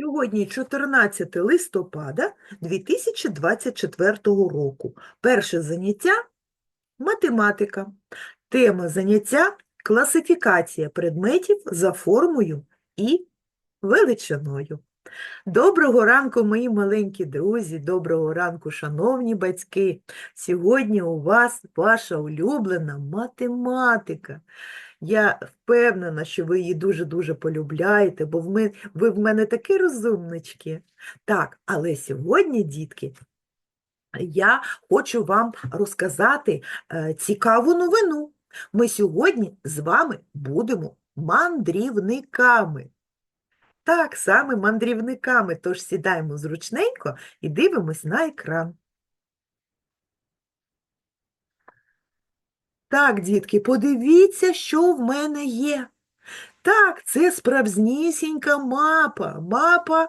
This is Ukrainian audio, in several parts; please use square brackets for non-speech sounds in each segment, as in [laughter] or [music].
Сьогодні 14 листопада 2024 року. Перше заняття – математика. Тема заняття – класифікація предметів за формою і величиною. Доброго ранку, мої маленькі друзі, доброго ранку, шановні батьки. Сьогодні у вас ваша улюблена математика. Я впевнена, що ви її дуже-дуже полюбляєте, бо ви в мене такі розумнички. Так, але сьогодні, дітки, я хочу вам розказати е, цікаву новину. Ми сьогодні з вами будемо мандрівниками. Так, саме мандрівниками, тож сідаємо зручненько і дивимось на екран. Так, дітки, подивіться, що в мене є. Так, це справжнісінька мапа, мапа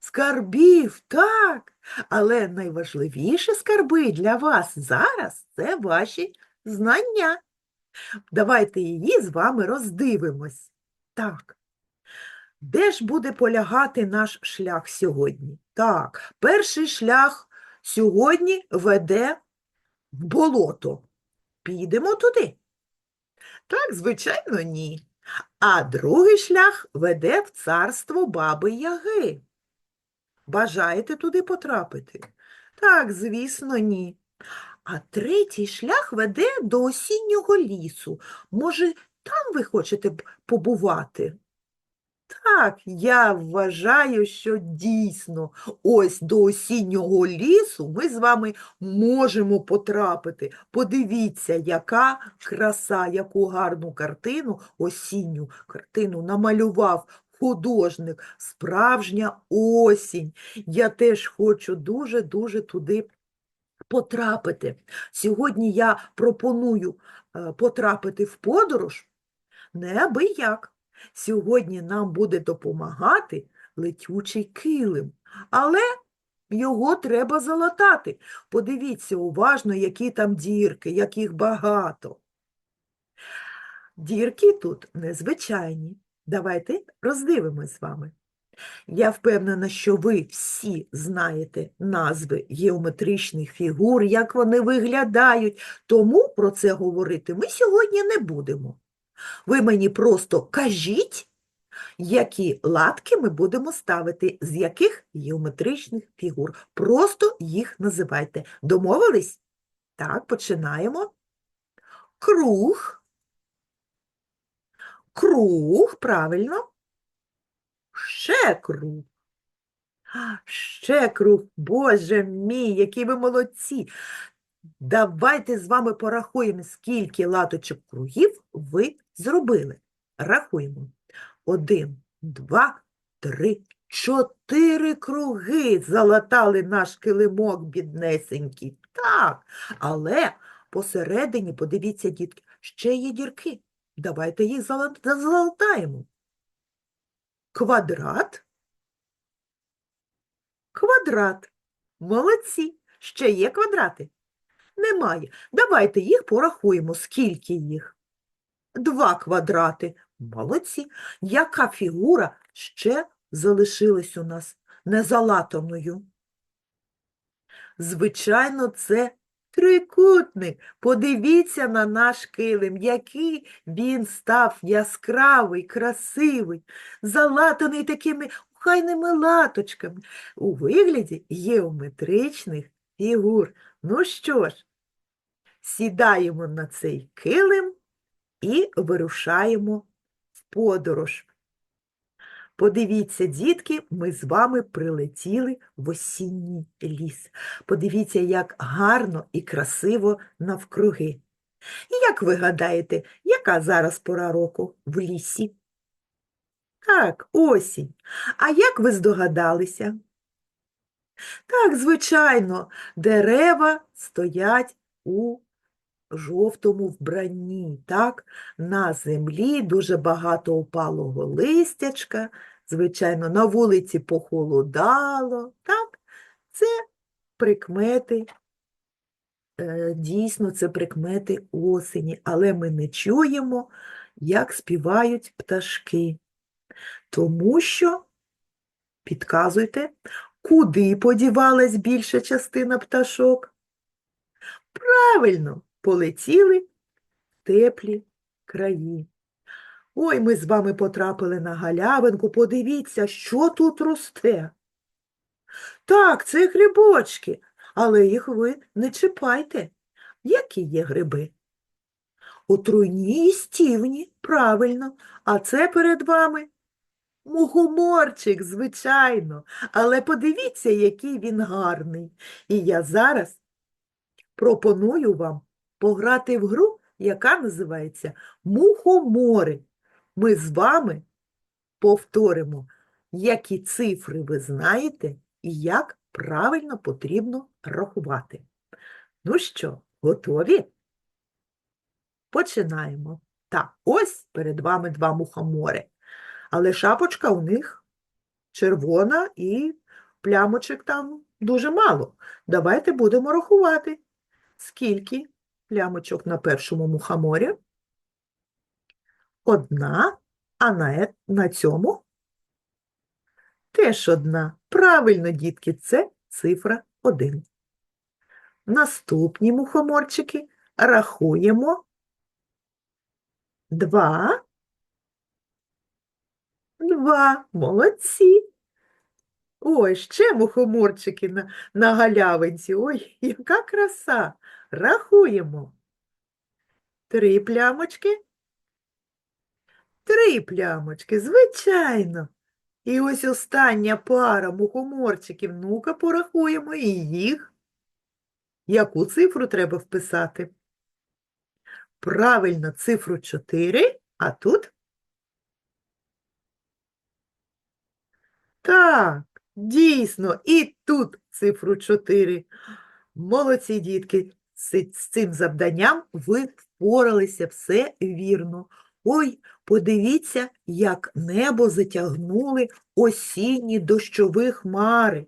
скарбів, так. Але найважливіші скарби для вас зараз це ваші знання. Давайте її з вами роздивимось. Так. Де ж буде полягати наш шлях сьогодні? Так, перший шлях сьогодні веде в болото. Підемо туди? Так, звичайно, ні. А другий шлях веде в царство баби Яги. Бажаєте туди потрапити? Так, звісно, ні. А третій шлях веде до осіннього лісу. Може, там ви хочете побувати? Так, я вважаю, що дійсно ось до осіннього лісу ми з вами можемо потрапити. Подивіться, яка краса, яку гарну картину, осінню картину намалював художник. Справжня осінь. Я теж хочу дуже-дуже туди потрапити. Сьогодні я пропоную е, потрапити в подорож неабияк. Сьогодні нам буде допомагати летючий килим, але його треба залатати. Подивіться уважно, які там дірки, яких багато. Дірки тут незвичайні. Давайте роздивимось з вами. Я впевнена, що ви всі знаєте назви геометричних фігур, як вони виглядають, тому про це говорити ми сьогодні не будемо. Ви мені просто кажіть, які латки ми будемо ставити, з яких геометричних фігур. Просто їх називайте. Домовились? Так, починаємо. Круг. Круг, правильно. Ще круг. Ще круг. Боже мій, які ви молодці. Давайте з вами порахуємо, скільки латочок кругів ви зробили. Рахуємо. Один, два, три, чотири круги залатали наш килимок біднесенький. Так, але посередині, подивіться, дітки, ще є дірки. Давайте їх зала- залатаємо. Квадрат. Квадрат. Молодці. Ще є квадрати? Немає. Давайте їх порахуємо. Скільки їх? Два квадрати. Молодці. Яка фігура ще залишилась у нас незалатаною? Звичайно, це трикутник. Подивіться на наш килим, який він став яскравий, красивий, залатаний такими хайними латочками у вигляді геометричних фігур. Ну що ж, сідаємо на цей килим і вирушаємо в подорож. Подивіться, дітки, ми з вами прилетіли в осінній ліс. Подивіться, як гарно і красиво навкруги. І як ви гадаєте, яка зараз пора року в лісі? Так, осінь. А як ви здогадалися? Так, звичайно, дерева стоять у жовтому вбранні, так? На землі дуже багато опалого листячка, звичайно, на вулиці похолодало, так? Це прикмети, е, дійсно, це прикмети осені, але ми не чуємо, як співають пташки, тому що Підказуйте, куди подівалась більша частина пташок? Правильно, полетіли в теплі краї. Ой, ми з вами потрапили на галявинку. Подивіться, що тут росте. Так, це грибочки, але їх ви не чіпайте. Які є гриби? Отруйні і їстівні, правильно. А це перед вами мухоморчик, звичайно. Але подивіться, який він гарний. І я зараз пропоную вам пограти в гру, яка називається Мухомори. Ми з вами повторимо, які цифри ви знаєте і як правильно потрібно рахувати. Ну що, готові? Починаємо. Так, ось перед вами два мухомори. Але шапочка у них червона і плямочок там дуже мало. Давайте будемо рахувати. Скільки плямочок на першому мухоморі? Одна, а на, е- на цьому теж одна. Правильно, дітки, це цифра 1. Наступні мухоморчики рахуємо. Два. Два. Молодці. Ой, ще мухоморчики на, на галявинці. Ой, яка краса. Рахуємо. Три плямочки. Три плямочки, звичайно. І ось остання пара мухоморчиків. Ну-ка, порахуємо і їх. Яку цифру треба вписати? Правильно, цифру 4, а тут? Так, дійсно, і тут цифру 4. Молодці, дітки, з цим завданням ви впоралися все вірно. Ой, подивіться, як небо затягнули осінні дощові хмари.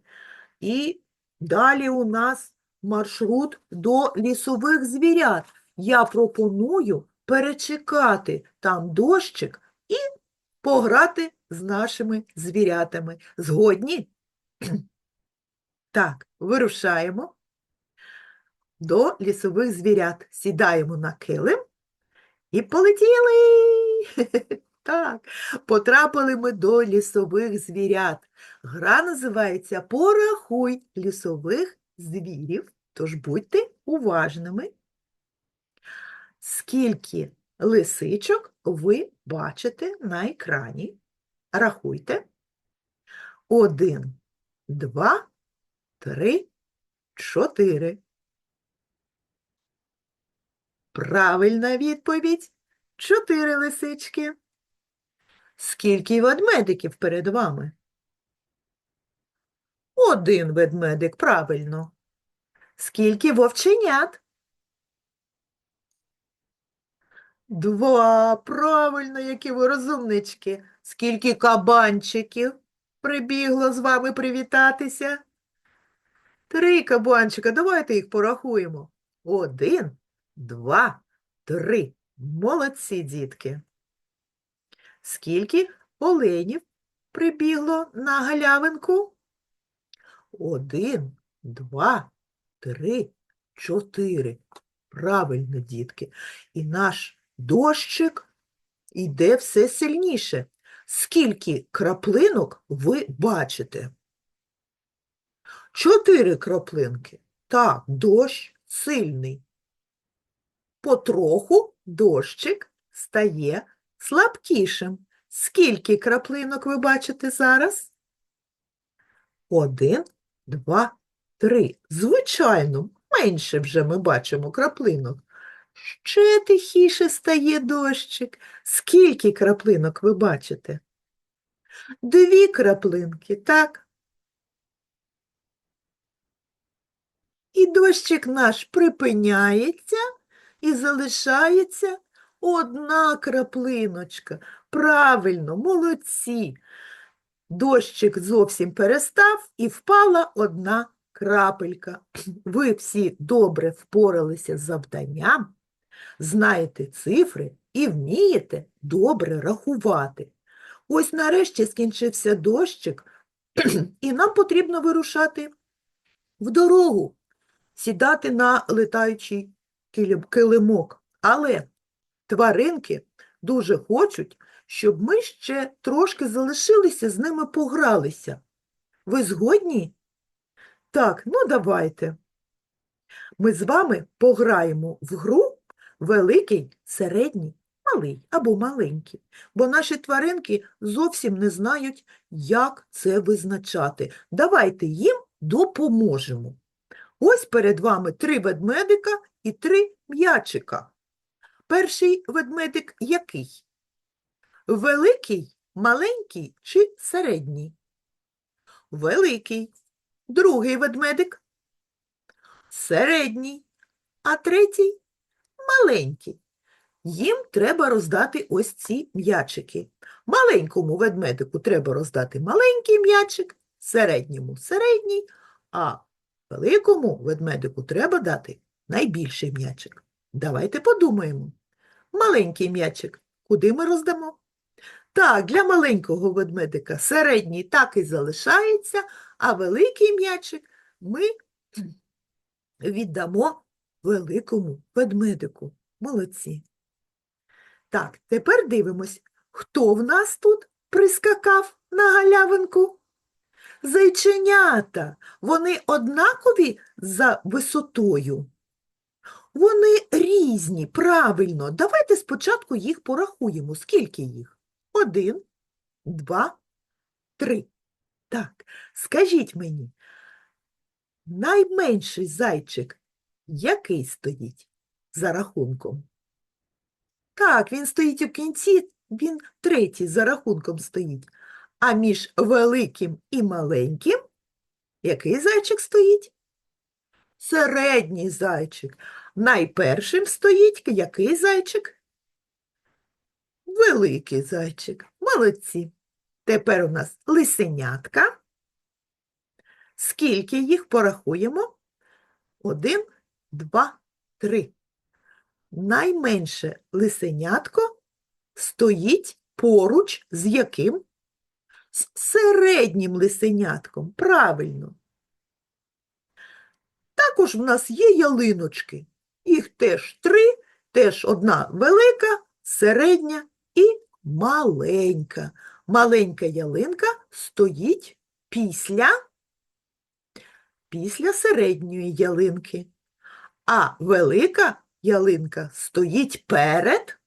І далі у нас маршрут до лісових звірят. Я пропоную перечекати там дощик і пограти з нашими звірятами. Згодні? Так, вирушаємо до лісових звірят. Сідаємо на килим і полетіли. [laughs] Так, потрапили ми до лісових звірят. Гра називається Порахуй лісових звірів, тож будьте уважними. Скільки лисичок ви бачите на екрані? Рахуйте. Один, два, три, чотири. Правильна відповідь. Чотири лисички. Скільки ведмедиків перед вами? Один ведмедик, правильно. Скільки вовченят? Два, правильно, які ви розумнички. Скільки кабанчиків прибігло з вами привітатися? Три кабанчика, давайте їх порахуємо. Один, два, три. Молодці, дітки. Скільки оленів прибігло на галявинку? Один, два, три, чотири. Правильно, дітки. І наш дощик йде все сильніше. Скільки краплинок ви бачите? Чотири краплинки. Так, дощ сильний. Потроху дощик стає слабкішим. Скільки краплинок ви бачите зараз? Один, два, три. Звичайно, менше вже ми бачимо краплинок. Ще тихіше стає дощик. Скільки краплинок ви бачите? Дві краплинки, так? І дощик наш припиняється і залишається одна краплиночка. Правильно, молодці. Дощик зовсім перестав і впала одна крапелька. [clears throat] Ви всі добре впоралися з завданням, знаєте цифри і вмієте добре рахувати. Ось нарешті скінчився дощик, І нам потрібно вирушати в дорогу, сідати на летаючий килимок. Але тваринки дуже хочуть, щоб ми ще трошки залишилися з ними погралися. Ви згодні? Так, ну давайте. Ми з вами пограємо в гру великий, середній, малий або маленький, бо наші тваринки зовсім не знають, як це визначати. Давайте їм допоможемо. Ось перед вами три ведмедика і три м'ячика. Перший ведмедик який? Великий, маленький чи середній? Великий. Другий ведмедик середній, а третій маленький. Їм треба роздати ось ці м'ячики. Маленькому ведмедику треба роздати маленький м'ячик, середньому середній, а великому ведмедику треба дати найбільший м'ячик. Давайте подумаємо. Маленький м'ячик куди ми роздамо? Так, для маленького ведмедика середній так і залишається, а великий м'ячик ми віддамо великому ведмедику. Молодці. Так, тепер дивимось, хто в нас тут прискакав на галявинку? Зайченята. Вони однакові за висотою. Вони різні, правильно. Давайте спочатку їх порахуємо. Скільки їх? Один, два, три. Так, скажіть мені, найменший зайчик який стоїть за рахунком? Так, він стоїть у кінці, він третій за рахунком стоїть. А між великим і маленьким який зайчик стоїть? Середній зайчик. Найпершим стоїть який зайчик? Великий зайчик. Молодці. Тепер у нас лисенятка. Скільки їх порахуємо? Один, два, три. Найменше лисенятко стоїть поруч з яким? З середнім лисенятком. Правильно. Також в нас є ялиночки. Їх теж три, теж одна велика, середня і маленька. Маленька ялинка стоїть після, після середньої ялинки, а велика ялинка стоїть перед,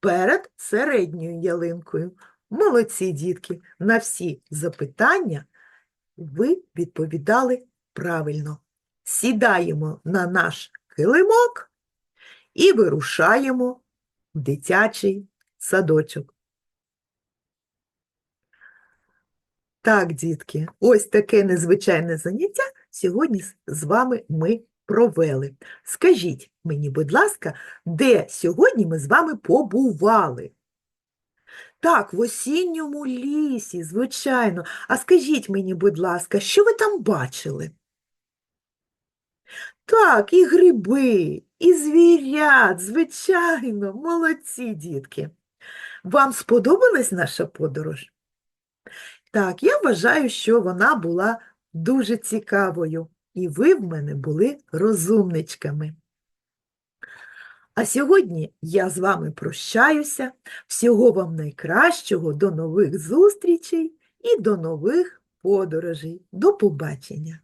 перед середньою ялинкою. Молодці, дітки, на всі запитання ви відповідали правильно. Сідаємо на наш килимок і вирушаємо в дитячий садочок. Так, дітки, ось таке незвичайне заняття сьогодні з- вами ми провели. Скажіть мені, будь ласка, де сьогодні ми з вами побували? Так, в осінньому лісі, звичайно. А скажіть мені, будь ласка, що ви там бачили? Так, і гриби, і звірят, звичайно, молодці, дітки. Вам сподобалась наша подорож? Так, я вважаю, що вона була дуже цікавою, і ви в мене були розумничками. А сьогодні я з вами прощаюся. Всього вам найкращого, до нових зустрічей і до нових подорожей. До побачення!